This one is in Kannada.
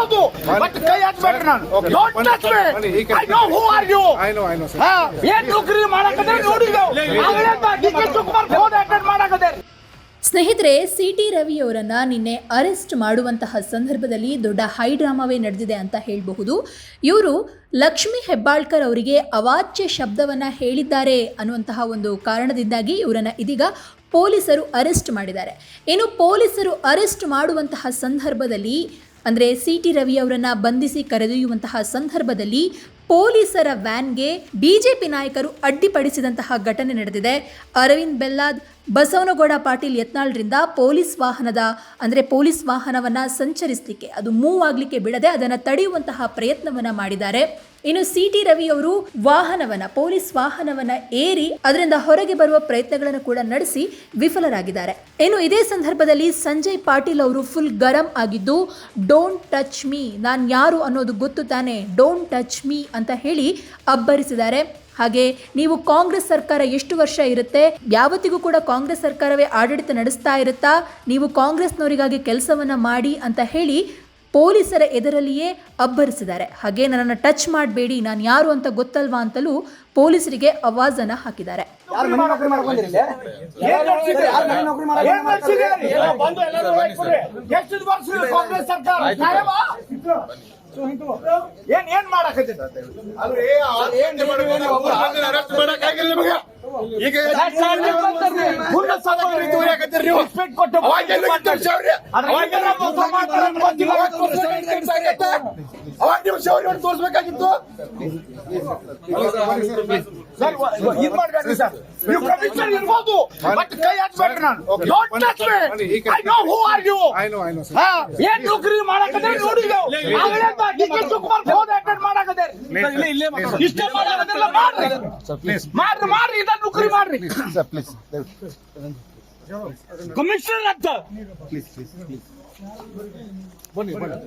ಇರ್ಬೋದು ಬಟ್ ಕೈ ಹಚ್ಬೇಡ್ರಿ ನಾನು. Don't touch me. I know who are you I know I know sir ಹಾ ಏನ್ ನೌಕರಿ ಮಾಡಕದ್ರೆ ನೋಡಿದೆವು ಆಗಲೇ D K Shivakumar phone attend ಮಾಡಕತ್ತೆ ಸ್ನೇಹಿತರೆ ಸಿ ಟಿ ರವಿಯವರನ್ನ ನಿನ್ನೆ ಅರೆಸ್ಟ್ ಮಾಡುವಂತಹ ಸಂದರ್ಭದಲ್ಲಿ ದೊಡ್ಡ ಹೈ ಡ್ರಾಮಾವೇ ನಡೆದಿದೆ ಅಂತ ಹೇಳಬಹುದು. ಇವರು ಲಕ್ಷ್ಮಿ ಹೆಬ್ಬಾಳ್ಕರ್ ಅವರಿಗೆ ಅವಾಚ್ಯ ಶಬ್ದವನ್ನ ಹೇಳಿದ್ದಾರೆ ಅನ್ನುವಂತಹ ಒಂದು ಕಾರಣದಿಂದಾಗಿ ಇವರನ್ನ ಇದೀಗ ಪೊಲೀಸರು ಅರೆಸ್ಟ್ ಮಾಡಿದ್ದಾರೆ. ಇನ್ನು ಪೊಲೀಸರು ಅರೆಸ್ಟ್ ಮಾಡುವಂತಹ ಸಂದರ್ಭದಲ್ಲಿ ಅಂದರೆ ಸಿ ಟಿ ರವಿ ಅವರನ್ನು ಬಂಧಿಸಿ ಕರೆದೊಯ್ಯುವಂತಹ ಸಂದರ್ಭದಲ್ಲಿ ಪೊಲೀಸರ ವ್ಯಾನ್ಗೆ ಬಿಜೆಪಿ ನಾಯಕರು ಅಡ್ಡಿಪಡಿಸಿದಂತಹ ಘಟನೆ ನಡೆದಿದೆ. ಅರವಿಂದ್ ಬೆಲ್ಲಾದ್, ಬಸವನಗೌಡ ಪಾಟೀಲ್ ಯತ್ನಾಳ್ರಿಂದ ಪೊಲೀಸ್ ವಾಹನದ, ಅಂದರೆ ಪೊಲೀಸ್ ವಾಹನವನ್ನ ಸಂಚರಿಸಲಿಕ್ಕೆ, ಅದು ಮೂವ್ ಆಗಲಿಕ್ಕೆ ಬಿಡದೆ ಅದನ್ನು ತಡೆಯುವಂತಹ ಪ್ರಯತ್ನವನ್ನ ಮಾಡಿದ್ದಾರೆ. ಇನ್ನು ಸಿ ಟಿ ರವಿ ಅವರು ವಾಹನವನ್ನ, ಪೊಲೀಸ್ ವಾಹನವನ್ನ ಏರಿ ಅದರಿಂದ ಹೊರಗೆ ಬರುವ ಪ್ರಯತ್ನಗಳನ್ನು ಕೂಡ ನಡೆಸಿ ವಿಫಲರಾಗಿದ್ದಾರೆ. ಇನ್ನು ಇದೇ ಸಂದರ್ಭದಲ್ಲಿ ಸಂಜಯ್ ಪಾಟೀಲ್ ಅವರು ಫುಲ್ ಗರಂ ಆಗಿದ್ದು ಡೋಂಟ್ ಟಚ್ ಮೀ ನಾನು ಯಾರು ಅನ್ನೋದು ಗೊತ್ತು ತಾನೆ? ಡೋಂಟ್ ಟಚ್ ಮೀ ಅಂತ ಹೇಳಿ ಅಬ್ಬರಿಸಿದ್ದಾರೆ. ಹಾಗೆ ನೀವು ಕಾಂಗ್ರೆಸ್ ಸರ್ಕಾರ ಎಷ್ಟು ವರ್ಷ ಇರುತ್ತೆ? ಯಾವತ್ತಿಗೂ ಕೂಡ ಕಾಂಗ್ರೆಸ್ ಸರ್ಕಾರವೇ ಆಡಳಿತ ನಡೆಸ್ತಾ ಇರುತ್ತಾ? ನೀವು ಕಾಂಗ್ರೆಸ್ನವರಿಗಾಗಿ ಕೆಲಸವನ್ನು ಮಾಡಿ ಅಂತ ಹೇಳಿ ಪೊಲೀಸರ ಎದುರಲ್ಲಿಯೇ ಅಬ್ಬರಿಸಿದ್ದಾರೆ. ಹಾಗೆ ನನ್ನನ್ನು ಟಚ್ ಮಾಡಬೇಡಿ ನಾನು ಯಾರು ಅಂತ ಗೊತ್ತಲ್ವಾ ಅಂತಲೂ ಪೊಲೀಸರಿಗೆ ಅವಾಜನ್ನ ಹಾಕಿದ್ದಾರೆ. ಏನ್ ಏನ್ ನಡ್ಸಿದೆ? ಮಾಡ್ಕೊಂಡಿರಿ? ಬಂದು ಮಾಡಕ್ ಆಗಿಲ್ಲ ಕೊಡ್ರಿ. ಎಷ್ಟು ವರ್ಷ ಕಾಂಗ್ರೆಸ್ ಸರ್ಕಾರ ಸಾಹೇಬ? ಏನ್ ಏನ್ ಮಾಡಕತ್ತಿದ್ದ ಗುಂಡ ಸಭೆಗಳು ಇದು ಯಾಕಂದ್ರೆ ನೀವು respect ಕೊಟ್ಟು ಅದ್ರಾಗೆಲ್ಲ ಮೋಸ ಮಾಡ್ತಾರೆ ಅಂತ ಗೊತ್ತಿಲ್ಲ. ತೋರಿಸ್ಬೇಕಾಗಿತ್ತು ಸರ್, ವ- ವ- ಇದ್ ಮಾಡ್ಬೇಡ್ರಿ ಸರ್. ನೀವು ಕಮಿಷನರ್ ಇರ್ಬೋದು, but ಕೈ ಹಚ್ಬೇಡ್ರಿ ನಾನು. Okay. Don't ಬನ್ನಿ, touch me. ಬನ್ನಿ, ಈ ಕಡೆ. I know who are you. I know, I know, sir. ಹಾ, ಏನ್ ನೌಕರಿ ಮಾಡಕತ್ತೆ ನೋಡಿದೆವು ಆಗಲೇ D K Shivakumar phone attend ಮಾಡಕತ್ತೆ ಇಷ್ಟೇ ಮಾಡಕತ್ತಿಲ್ಲ ಮಾಡ್ರಿ ಮಾಡ್ರಿ ಮಾಡ್ರಿ ಇದ ನೌಕರಿ ಮಾಡ್ರಿ ಸರ್ ಪ್ಲೀಸ್ ಕಮಿಷನರ್ ಅಂತ ಬನ್ನಿ ಬನ್ನಿ